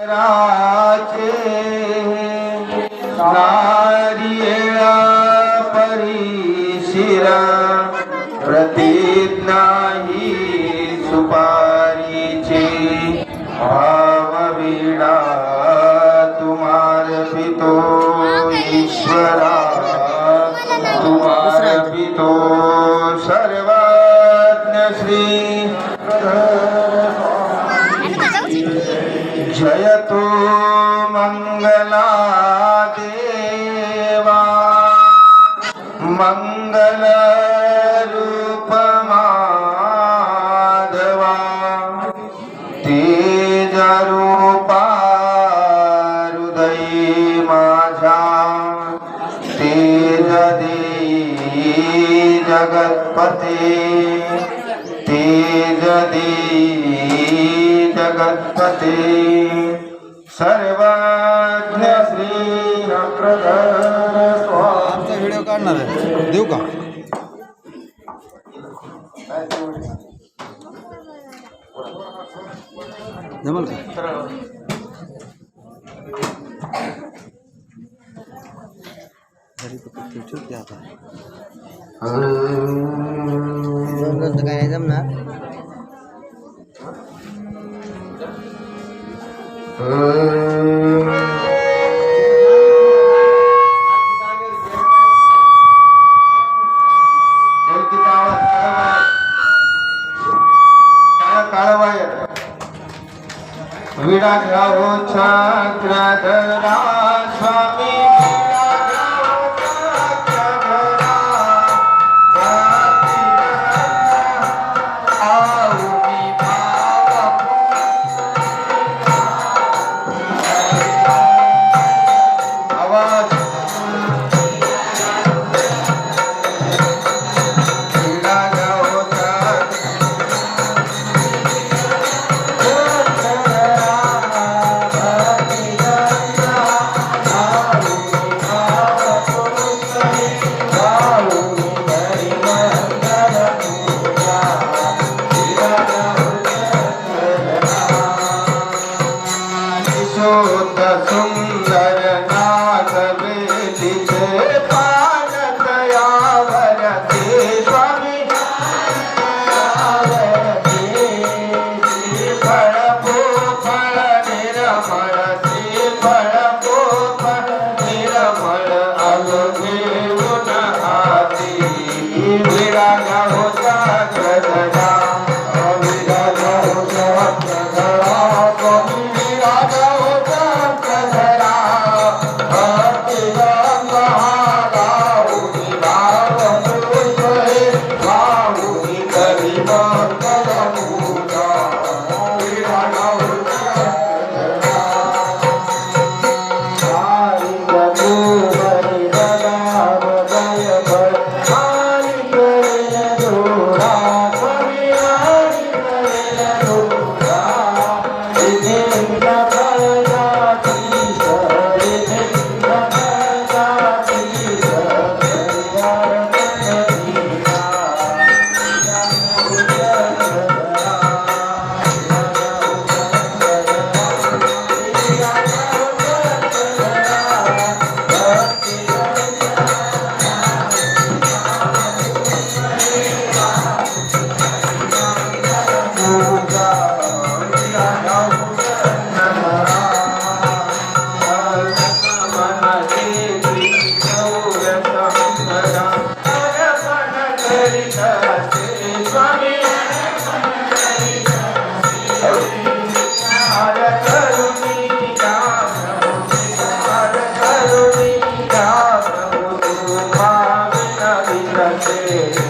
राचे नारियळा परिशिरा प्रतिज्ञा ही सुपारीची भावविडा तुमार पितो ईश्वरा तुमार पितो सर्वज्ञ श्री जयतो मङ्गला देवा मङ्गलरूपमाधवा तेजरूपा हृदयी माझा तेज देई जगत्पते तेज देई जगत्पते सर्वज्ञ श्री आमचा व्हिडिओ काढणार आहे. देऊ का? जमल का? काय जमणार विडा घ्यावो छात्र स्वामी. Radhe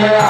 Yeah.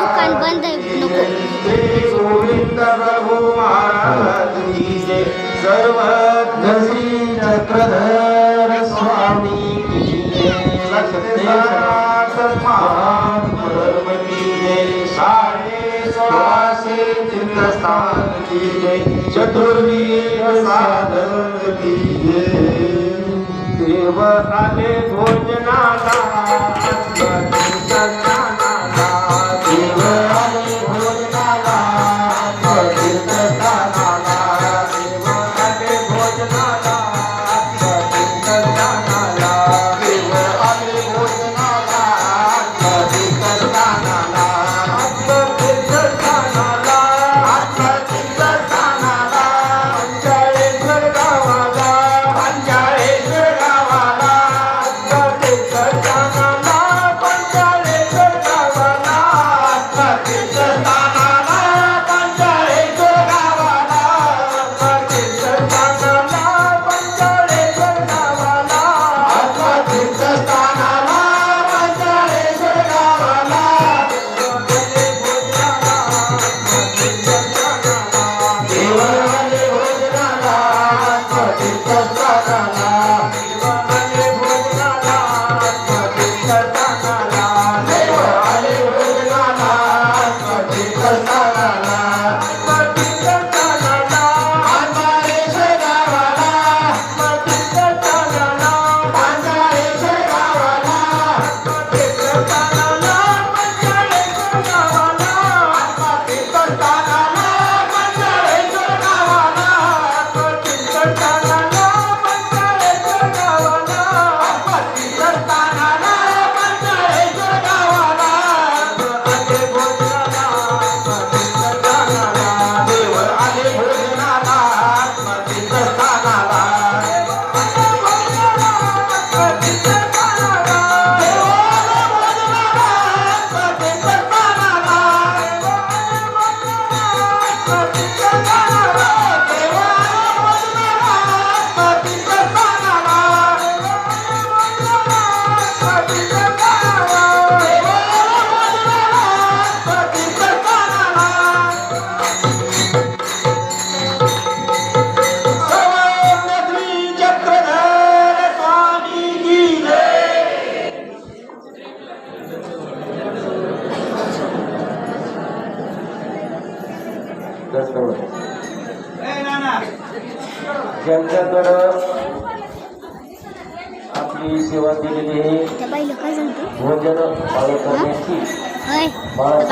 दुकान बंद गोविंद प्रभू महाराज सर्वज्ञ श्री चक्रधर स्वामी साडे सोळाशे तीर्थस्थान चतुर्वी प्रसाद ಶಿವರಾಜೇ दिलेली भोजन करण्याची